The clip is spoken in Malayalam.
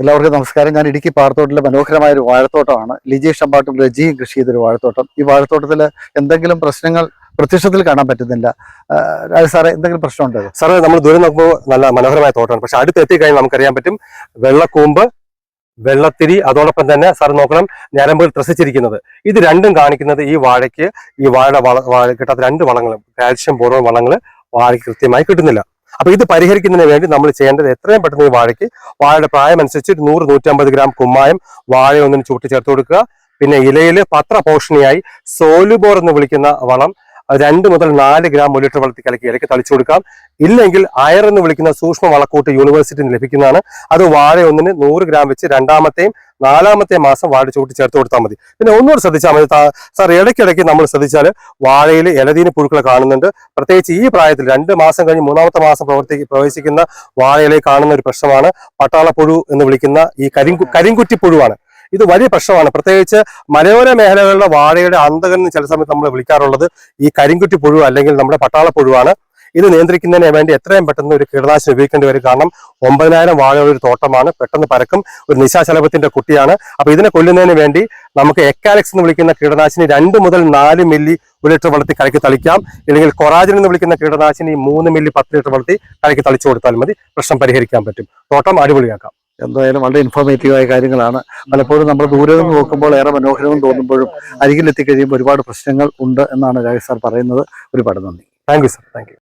എല്ലാവർക്കും നമസ്കാരം. ഞാൻ ഇടുക്കി പാറത്തോട്ടിലെ മനോഹരമായ ഒരു വാഴത്തോട്ടമാണ്. ലിജി അമ്പാട്ടും രജിയും കൃഷി ചെയ്തൊരു വാഴത്തോട്ടം. ഈ വാഴത്തോട്ടത്തിൽ എന്തെങ്കിലും പ്രശ്നങ്ങൾ പ്രത്യക്ഷത്തിൽ കാണാൻ പറ്റുന്നില്ല. സാറേ എന്തെങ്കിലും പ്രശ്നമുണ്ടോ? സാറേ നമ്മൾ ദൂരം നോക്കുമ്പോൾ നല്ല മനോഹരമായ തോട്ടമാണ്. പക്ഷെ അടുത്ത് എത്തിക്കഴിഞ്ഞാൽ നമുക്കറിയാൻ പറ്റും വെള്ളക്കൂമ്പ് വെള്ളത്തിരി അതോടൊപ്പം തന്നെ സാർ നോക്കണം ഞരമ്പുകൾ ത്രസിച്ചിരിക്കുന്നത്. ഇത് രണ്ടും കാണിക്കുന്നത് ഈ വാഴയ്ക്ക് ഈ വാഴ വള കിട്ടാത്ത രണ്ട് വളങ്ങളും കാൽഷ്യം പൂർവ വളങ്ങൾ വാഴയ്ക്ക് കൃത്യമായി കിട്ടുന്നില്ല. അപ്പൊ ഇത് പരിഹരിക്കുന്നതിന് വേണ്ടി നമ്മൾ ചെയ്യേണ്ടത് എത്രയും പെട്ടെന്ന് ഈ വാഴയ്ക്ക് വാഴയുടെ പ്രായം അനുസരിച്ച് നൂറ് നൂറ്റമ്പത് ഗ്രാം കുമ്മായം വാഴ ഒന്നിന് ചൂട്ടി ചേർത്ത് കൊടുക്കുക. പിന്നെ ഇലയിൽ പത്രപോഷണിയായി സോലുബോർ എന്ന് വിളിക്കുന്ന വളം രണ്ട് മുതൽ നാല് ഗ്രാം ഒരു ലിറ്റർ വെള്ളത്തിൽ കലക്കി ഇലക്ക് തളിച്ചു കൊടുക്കാം. ഇല്ലെങ്കിൽ അയർ എന്ന് വിളിക്കുന്ന സൂക്ഷ്മ വളക്കൂട്ട് യൂണിവേഴ്സിറ്റിയിൽ ലഭിക്കുന്നതാണ്. അത് വാഴ ഒന്നിന് നൂറ് ഗ്രാം വെച്ച് രണ്ടാമത്തെയും നാലാമത്തെ മാസം വാഴ ചൂട്ടി ചേർത്ത് കൊടുത്താൽ മതി. പിന്നെ ഒന്നുകൂടി ശ്രദ്ധിച്ചാൽ മതി. സാർ ഇടയ്ക്കിടയ്ക്ക് നമ്മൾ ശ്രദ്ധിച്ചാൽ വാഴയിൽ ഇലതീന് പുഴുക്കൾ കാണുന്നുണ്ട്. പ്രത്യേകിച്ച് ഈ പ്രായത്തിൽ രണ്ട് മാസം കഴിഞ്ഞ് മൂന്നാമത്തെ മാസം പ്രവർത്തി പ്രവേശിക്കുന്ന വാഴയിലെ കാണുന്ന ഒരു പ്രശ്നമാണ് പട്ടാളപ്പുഴു എന്ന് വിളിക്കുന്ന ഈ കരിങ്കു കരിങ്കുറ്റി പുഴുവാണ് ഇത് വലിയ പ്രശ്നമാണ്. പ്രത്യേകിച്ച് മലയോര മേഖലകളിലെ വാഴയുടെ അന്തകൻ ചില സമയത്ത് നമ്മൾ വിളിക്കാറുള്ളത് ഈ കരിങ്കുറ്റി പുഴു അല്ലെങ്കിൽ നമ്മുടെ പട്ടാള പുഴുവാണ്. ഇത് നിയന്ത്രിക്കുന്നതിന് വേണ്ടി എത്രയും പെട്ടെന്ന് ഒരു കീടനാശിനി ഉപയോഗിക്കേണ്ടി വരും. കാരണം ഒമ്പതിനായിരം വാഴകളുടെ ഒരു തോട്ടമാണ്. പെട്ടെന്ന് പരക്കും. ഒരു നിശാശലഭത്തിന്റെ കുട്ടിയാണ്. അപ്പൊ ഇതിനെ കൊല്ലുന്നതിന് വേണ്ടി നമുക്ക് എക്കാലക്സ് എന്ന് വിളിക്കുന്ന കീടനാശിനി രണ്ട് മുതൽ നാല് മില്ലി ഒരു ലിറ്റർ വെള്ളത്തിൽ കലക്കി തളിക്കാം. ഇല്ലെങ്കിൽ കൊറാജിൻ എന്ന് വിളിക്കുന്ന കീടനാശിനി മൂന്ന് മില്ലി പത്ത് ലിറ്റർ വെള്ളത്തിൽ കലക്കി തളിച്ചു കൊടുത്താൽ മതി. പ്രശ്നം പരിഹരിക്കാൻ പറ്റും. തോട്ടം അടിപൊളിയാക്കാം. എന്തായാലും വളരെ ഇൻഫോർമേറ്റീവായ കാര്യങ്ങളാണ്. പലപ്പോഴും നമ്മൾ ദൂരെ നിന്ന് നോക്കുമ്പോൾ ഏറെ മനോഹരമെന്ന് തോന്നുമ്പോഴും അരികിലെത്തിക്കഴിയുമ്പോൾ ഒരുപാട് പ്രശ്നങ്ങൾ ഉണ്ട് എന്നാണ് രാജ് സാർ പറയുന്നത്. ഒരുപാട് നന്ദി. Thank you sir thank